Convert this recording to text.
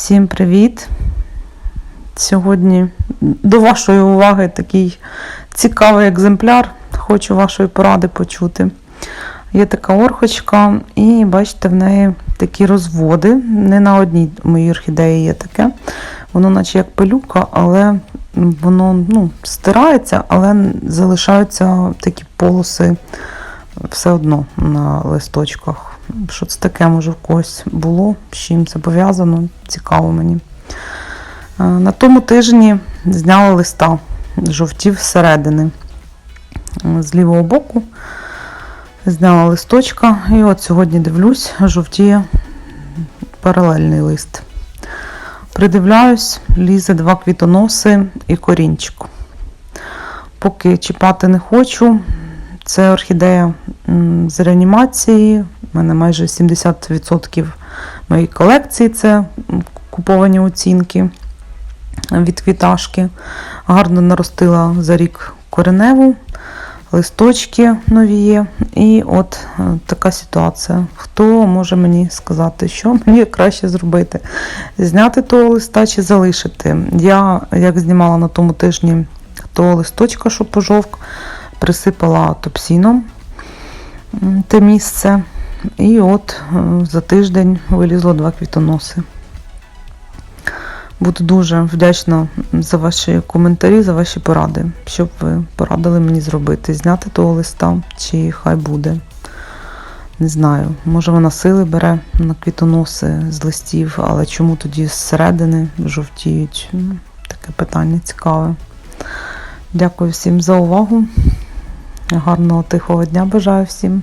Всім привіт! Сьогодні до вашої уваги такий цікавий екземпляр. Хочу вашої поради почути. Є така орхочка, і бачите, в неї такі розводи. Не на одній моїй орхідеї є таке. Воно, наче як пилюка, але воно ну, стирається, але залишаються такі полоси все одно на листочках. Що це таке, може, в когось було, з чим це пов'язано, цікаво мені. Е, На тому тижні зняла листа, жовтів зсередини. З лівого боку зняла листочка, і от сьогодні дивлюсь, жовтіє паралельний лист. Придивляюсь, лізе два квітоноси і корінчик. Поки чіпати не хочу. Це орхідея з реанімації. У мене майже 70% моєї колекції це куповані оцінки від квіташки. Гарно наростила за рік кореневу, листочки нові є. І от е, така ситуація. Хто може мені сказати, що мені краще зробити? Зняти того листа чи залишити? Я, як знімала на тому тижні того листочка, що пожовк, присипала топсіном те місце. І от е, за тиждень вилізло два квітоноси. Буду дуже вдячна за ваші коментарі, за ваші поради, щоб ви порадили мені зробити. Зняти того листа, чи хай буде. Не знаю, може вона сили бере на квітоноси з листів, але чому тоді зсередини жовтіють? Таке питання цікаве. Дякую всім за увагу. Гарного тихого дня бажаю всім.